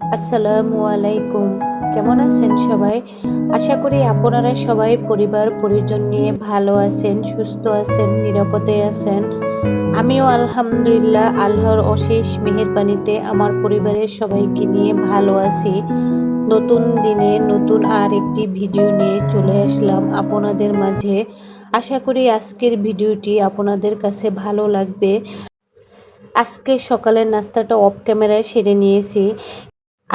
আসসালামু আলাইকুম। কেমন আছেন সবাই? আশা করি আপনারা সবাই পরিবার, পরিজন নিয়ে ভালো আছেন, সুস্থ আছেন, নিরাপদে আছেন। আমিও আলহামদুলিল্লাহ আল্লাহর অশেষ মেহেরবানিতে আমার পরিবারের সবাইকে নিয়ে ভালো আছি। নতুন দিনে নতুন আর একটি ভিডিও নিয়ে চলে আসলাম আপনাদের মাঝে। আশা করি আজকের ভিডিওটি আপনাদের কাছে ভালো লাগবে। আজকে সকালের নাস্তাটা অফ ক্যামেরায় সেরে নিয়েছি।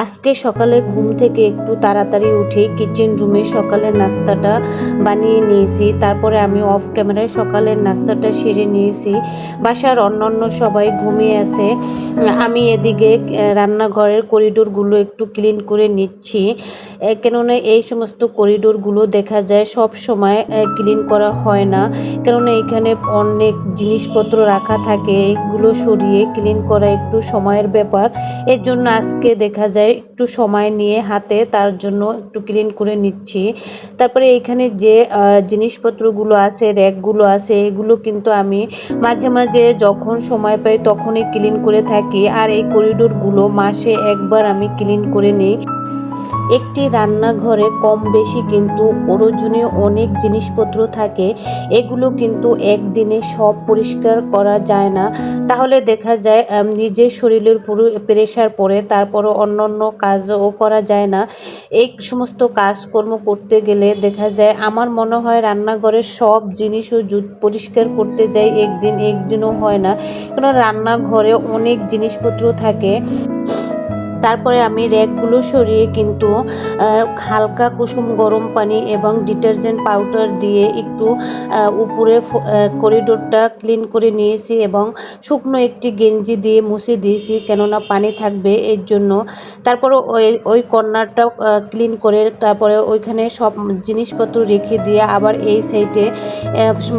আজকে সকালে ঘুম থেকে একটু তাড়াতাড়ি উঠে কিচেন রুমে সকালের নাস্তাটা বানিয়ে নিয়েছি। তারপরে আমি অফ ক্যামেরায় সকালের নাস্তাটা সেরে নিয়েছি। বাসার অন্যান্য সবাই ঘুমিয়ে আছে। আমি এদিকে রান্নাঘরের করিডোরগুলো একটু ক্লিন করে নিচ্ছি। কেননা এই সমস্ত করিডোরগুলো দেখা যায় সব সময় ক্লিন করা হয় না। কেননা এখানে অনেক জিনিসপত্র রাখা থাকে। এগুলো সরিয়ে ক্লিন করা একটু সময়ের ব্যাপার। এর জন্য আজকে দেখা যায় একটু সময় নিয়ে হাতে তার জন্য একটু ক্লিন করে নিচ্ছি। তারপরে এখানে যে জিনিসপত্রগুলো আছে র্যাকগুলো আছে, এগুলো কিন্তু আমি মাঝে মাঝে যখন সময় পাই তখনই ক্লিন করে থাকি। আর এই করিডোরগুলো মাসে একবার আমি ক্লিন করে নিই। একটি রান্নাঘরে কম বেশি কিন্তু প্রয়োজনীয় অনেক জিনিসপত্র থাকে, এগুলো কিন্তু একদিনে সব পরিষ্কার করা যায় না। তাহলে দেখা যায় নিজের শরীরের পুরো প্রেশার পড়ে, তারপরও অন্য অন্য কাজও করা যায় না। এই সমস্ত কাজকর্ম করতে গেলে দেখা যায়, আমার মনে হয় রান্নাঘরের সব জিনিসও পরিষ্কার করতে যাই, একদিন একদিনও হয় না। কারণ রান্নাঘরে অনেক জিনিসপত্র থাকে। তারপরে আমি র্যাকগুলো সরিয়ে কিন্তু হালকা কুসুম গরম পানি এবং ডিটারজেন্ট পাউডার দিয়ে একটু উপরে করিডোরটা ক্লিন করে নিয়েছি এবং শুকনো একটি গেঞ্জি দিয়ে মুছে দিয়েছি কেননা পানি থাকবে এর জন্য। তারপরে ওই ওই কর্নারটাও ক্লিন করে তারপরে ওইখানে সব জিনিসপত্র রেখে দিয়ে আবার এই সাইডে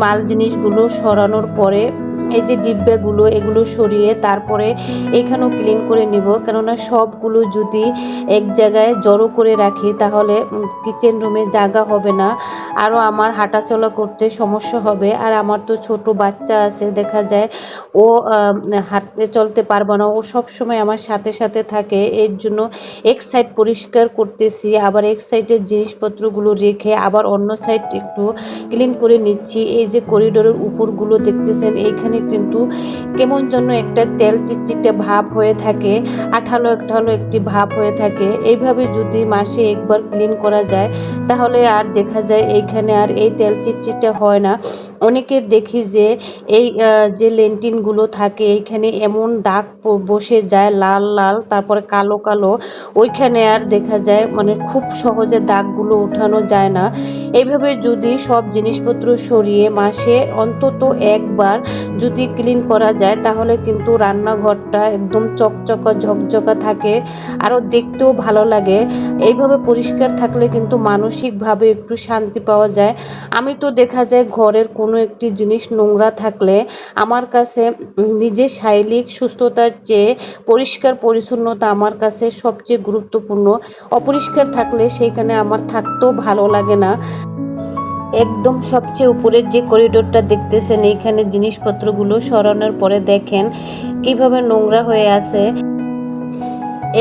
মাল জিনিসগুলো সরানোর পরে এই যে ডিব্বাগুলো, এগুলো সরিয়ে তারপরে এখানেও ক্লিন করে নিব। কেননা সবগুলো যদি এক জায়গায় জড়ো করে রাখি, তাহলে কিচেন রুমে জায়গা হবে না। আরও আমার হাঁটাচলা করতে সমস্যা হবে। আর আমার তো ছোট বাচ্চা আছে, দেখা যায় ও হাঁটতে চলতে পারবে না। ও সব সময় আমার সাথে সাথে থাকে। এর জন্য এক সাইড পরিষ্কার করতেছি, আবার এক সাইডের জিনিসপত্রগুলো রেখে আবার অন্য সাইড একটু ক্লিন করে নিচ্ছি। এই যে করিডোরের উপরগুলো দেখতেছেন, এইখানে কিন্তু কেমন জন্য একটা তেল চিটচিটে ভাব হয়ে থাকে, আঠালো একঠালো একটি ভাব হয়ে থাকে। এইভাবে যদি মাসে একবার ক্লিন করা যায়, তাহলে আর দেখা যায় এইখানে আর এই তেল চিটচিটে হয় না। অনেকের দেখি যে এই যে লেন্টিনগুলো থাকে, এইখানে এমন দাগ বসে যায়, লাল লাল, তারপরে কালো কালো, ওইখানে আর দেখা যায় মানে খুব সহজে দাগগুলো ওঠানো যায় না। এইভাবে যদি সব জিনিসপত্র সরিয়ে মাসে অন্তত একবার যদি ক্লিন করা যায়, তাহলে কিন্তু রান্নাঘরটা একদম চকচকা, ঝকঝকা থাকে, আরও দেখতেও ভালো লাগে। এইভাবে পরিষ্কার থাকলে কিন্তু মানসিকভাবে একটু শান্তি পাওয়া যায়। আমি তো দেখা যায় ঘরের কোনো একটি জিনিস নোংরা থাকলে আমার কাছে নিজের শারীরিক সুস্থতার চেয়ে পরিষ্কার পরিচ্ছন্নতা আমার কাছে সবচেয়ে গুরুত্বপূর্ণ। অপরিষ্কার থাকলে সেইখানে আমার থাকতেও ভালো লাগে না। একদম সবচেয়ে উপরের যে করিডোরটা দেখতেছেন, এইখানে জিনিসপত্রগুলো সরানোর পরে দেখেন কীভাবে নোংরা হয়ে আছে।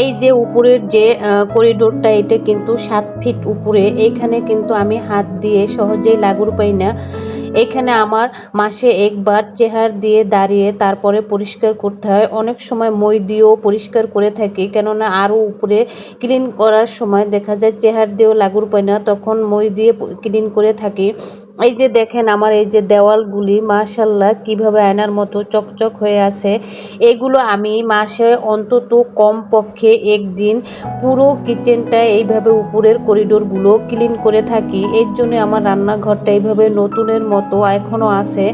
এই যে উপরের যে করিডোরটা, এটা কিন্তু সাত ফিট উপরে। এইখানে কিন্তু আমি হাত দিয়ে সহজেই লাগুর পাই না। এখানে আমার মাসে একবার চেহার দিয়ে দাঁড়িয়ে তারপরে পরিষ্কার করতে হয়। অনেক সময় মই দিয়েও পরিষ্কার করে থাকি, কেননা আরও উপরে ক্লিন করার সময় দেখা যায় চেহার দিয়েও লাগুর পায় না। তখন মই দিয়ে ক্লিন করে থাকি। এই যে দেখেন আমার এই যে দেওয়ালগুলি মাশাল্লাহ কীভাবে আয়নার মতো চকচক হয়ে আছে, এগুলো আমি মাসে অন্তত কম পক্ষে একদিন পুরো কিচেনটা এইভাবে উপরের করিডোরগুলো ক্লিন করে থাকি। এর জন্য আমার রান্নাঘরটা এইভাবে নতুনের মতো এখনও আছে।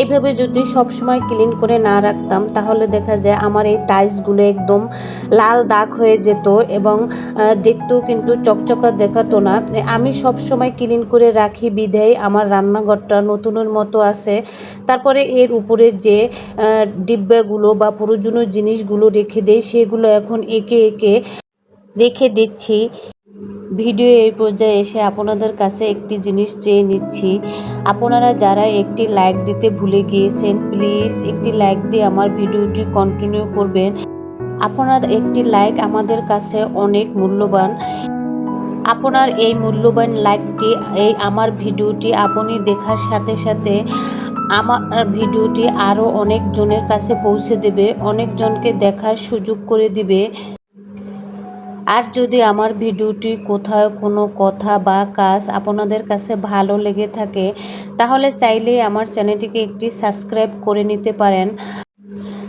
এইভাবে যদি সব সময় ক্লিন করে না রাখতাম, তাহলে দেখা যায় আমার এই টাইলসগুলো একদম লাল দাগ হয়ে যেত এবং দেখতেও কিন্তু চকচকা দেখাতো না। আমি সব সময় ক্লিন করে রাখি বিধায় আমার রান্নাঘরটা নতুনের মতো আছে। তারপরে এর উপরে যে ডিব্বাগুলো বা প্রয়োজনীয় জিনিসগুলো রেখে দেয় সেগুলো এখন একে একে রেখে দিচ্ছি। ভিডিও এই পর্যায়ে এসে আপনাদের কাছে একটি জিনিস চেয়ে নিচ্ছি। আপনারা যারা একটি লাইক দিতে ভুলে গিয়েছেন প্লিজ একটি লাইক দিয়ে আমার ভিডিওটি কন্টিনিউ করবেন। আপনার একটি লাইক আমাদের কাছে অনেক মূল্যবান। আপনার এই মূল্যবান লাইকটি এই আমার ভিডিওটি আপনি দেখার সাথে সাথে আমার ভিডিওটি আরও অনেকজনের কাছে পৌঁছে দেবে অনেকজনকে দেখার সুযোগ করে দিবে। আর যদি আমার ভিডিওটি কোথাও কোনো কথা বা কাজ আপনাদের কাছে ভালো লেগে থাকে, তাহলে চাইলেই আমার চ্যানেলটিকে একটি সাবস্ক্রাইব করে নিতে পারেন।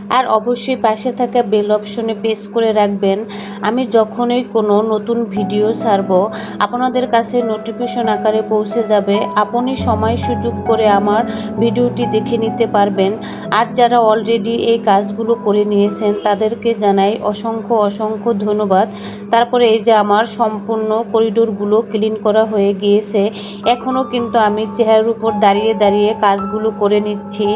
আর অবশ্যই পাশে থাকা বেল অপশনে প্রেস করে রাখবেন। আমি যখনই কোনো নতুন ভিডিও ছাড়ব, আপনাদের কাছে নোটিফিকেশন আকারে পৌঁছে যাবে। আপনি সময় সুযোগ করে আমার ভিডিওটি দেখে নিতে পারবেন। আর যারা অলরেডি এই কাজগুলো করে নিয়েছেন, তাদেরকে জানাই অসংখ্য অসংখ্য ধন্যবাদ। তারপরে এই যে আমার সম্পূর্ণ করিডোরগুলো ক্লিন করা হয়ে গিয়েছে এখনও কিন্তু আমি চেহারার উপর দাঁড়িয়ে দাঁড়িয়ে কাজগুলো করে নিচ্ছি।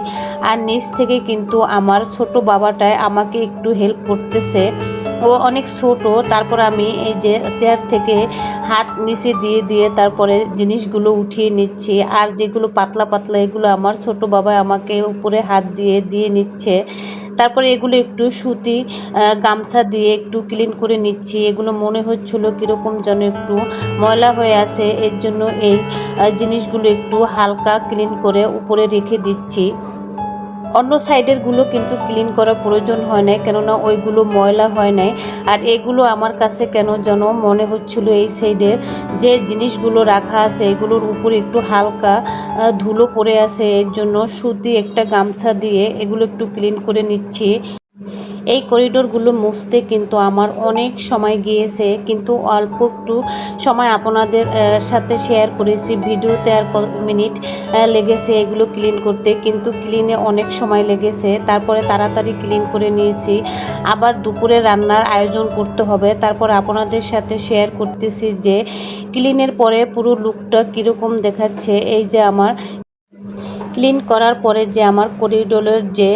আর নিচ থেকে কিন্তু আমার ছোট বাবাটায় আমাকে একটু হেল্প করতেছে। ও অনেক ছোট, তারপর আমি এই যে চেয়ার থেকে হাত নিচে দিয়ে দিয়ে তারপরে জিনিসগুলো উঠিয়ে নিচ্ছি। আর যেগুলো পাতলা পাতলা, এগুলো আমার ছোট বাবা আমাকে উপরে হাত দিয়ে দিয়ে নিচ্ছে। তারপরে এগুলো একটু সুতি গামছা দিয়ে একটু ক্লিন করে নিচ্ছি। এগুলো মনে হচ্ছিল কীরকম যেন একটু ময়লা হয়ে আছে। এর জন্য এই জিনিসগুলো একটু হালকা ক্লিন করে উপরে রেখে দিচ্ছি। অন্য সাইডেরগুলো কিন্তু ক্লিন করা প্রয়োজন হয় নাই, কেননা ওইগুলো ময়লা হয় নাই। আর এগুলো আমার কাছে কেন যেন মনে হচ্ছিল এই সাইডের যে জিনিসগুলো রাখা আছে, এগুলোর উপর একটু হালকা ধুলো পড়ে আছে, এর জন্য সুতি একটা গামছা দিয়ে এগুলো একটু ক্লিন করে নিচ্ছি। এই করিডোরগুলো মুছতে কিন্তু আমার অনেক সময় গিয়েছে, কিন্তু অল্প একটু সময় আপনাদের সাথে শেয়ার করেছি। ভিডিওতে আর মিনিট লেগেছে এগুলো ক্লিন করতে, কিন্তু ক্লিনে অনেক সময় লেগেছে। তারপরে তাড়াতাড়ি ক্লিন করে নিয়েছি। আবার দুপুরে রান্নার আয়োজন করতে হবে। তারপর আপনাদের সাথে শেয়ার করতেছি যে ক্লিনের পরে পুরো লুকটা কীরকম দেখাচ্ছে। এই যে আমার ক্লিন করার পরে যে আমার করিডোরের যে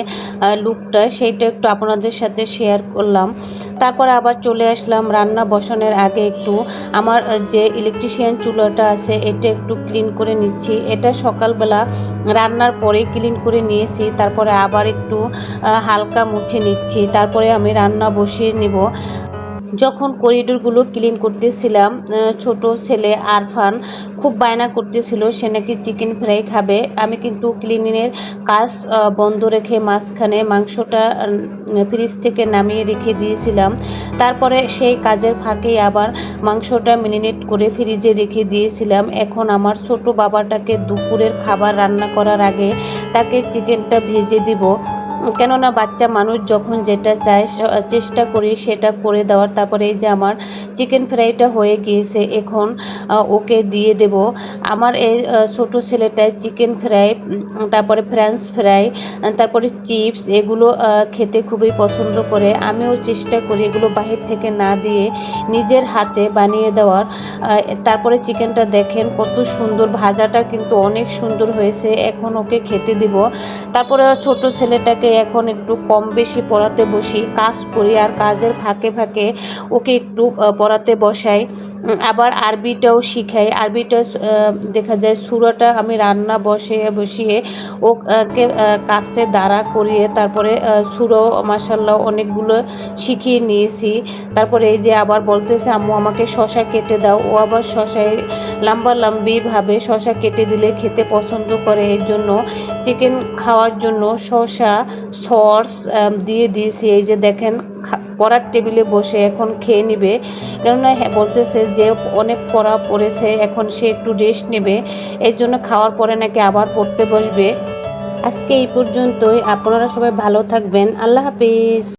লুকটা সেইটা একটু আপনাদের সাথে শেয়ার করলাম। তারপরে আবার চলে আসলাম রান্না বসানোর আগে একটু। আমার যে ইলেকট্রিশিয়ান চুলাটা আছে, এটা একটু ক্লিন করে নিচ্ছি। এটা সকালবেলা রান্নার পরে ক্লিন করে নিয়েছি। তারপরে আবার একটু হালকা মুছে নিচ্ছি। তারপরে আমি রান্না বসিয়ে নিব। যখন করিডোরগুলো ক্লিন করতেছিলাম ছোট ছেলে আরফান খুব বায়না করতেছিল, সে নাকি চিকেন ফ্রাই খাবে। আমি কিন্তু ক্লিনিংয়ের কাজ বন্ধ রেখে মাঝখানে মাংসটা ফ্রিজ থেকে নামিয়ে রেখে দিয়েছিলাম। তারপরে সেই কাজের ফাঁকেই আবার মাংসটা মিলিনেট করে ফ্রিজে রেখে দিয়েছিলাম। এখন আমার ছোট বাবাটাকে দুপুরের খাবার রান্না করার আগে তাকে চিকেনটা ভেজে দিব। কেননা বাচ্চা মানুষ যখন যেটা চায় চেষ্টা করি সেটা করে দেওয়ার। তারপরে এই যে আমার চিকেন ফ্রাইটা হয়ে গিয়েছে, এখন ওকে দিয়ে দেব। আমার এই ছোটো ছেলেটায় চিকেন ফ্রাই তারপরে ফ্রেঞ্চ ফ্রাই তারপরে চিপস এগুলো খেতে খুবই পছন্দ করে। আমিও চেষ্টা করি এগুলো বাহির থেকে না দিয়ে নিজের হাতে বানিয়ে দেওয়ার। তারপরে চিকেনটা দেখেন কত সুন্দর, ভাজাটা কিন্তু অনেক সুন্দর হয়েছে। এখন ওকে খেতে দিব। তারপরে ছোট ছেলেটাকে এখন একটু কম বেশি পড়াতে বসি। কাজ করি আর কাজের ফাঁকে ফাঁকে ওকে একটু পড়াতে বসাই। আবার আরবিটাও শিখাই। আরবিটা দেখা যায় সুরাটা আমি রান্না বসিয়ে বসিয়ে ওকে কাছে দাঁড়া করিয়ে তারপরে সুরো মাসাল্লাহ অনেকগুলো শিখিয়ে নিয়েছি। তারপরে এই যে আবার বলতেছে, আম্মু, আমাকে শশা কেটে দাও। ও আবার শশায় লম্বা লম্বিভাবে শশা কেটে দিলে খেতে পছন্দ করে। এর জন্য চিকেন খাওয়ার জন্য শসা সস দিয়ে দিয়েছি। এই যে দেখেন পড়ার টেবিলে বসে এখন খেয়ে নেবে। কেননা হ্যাঁ বলতেছে যে অনেক পড়া পড়েছে, এখন সে একটু রেস্ট নেবে। এর জন্য খাওয়ার পরে নাকি আবার পড়তে বসবে। আজকে এই পর্যন্তই। আপনারা সবাই ভালো থাকবেন। আল্লাহ হাফিজ।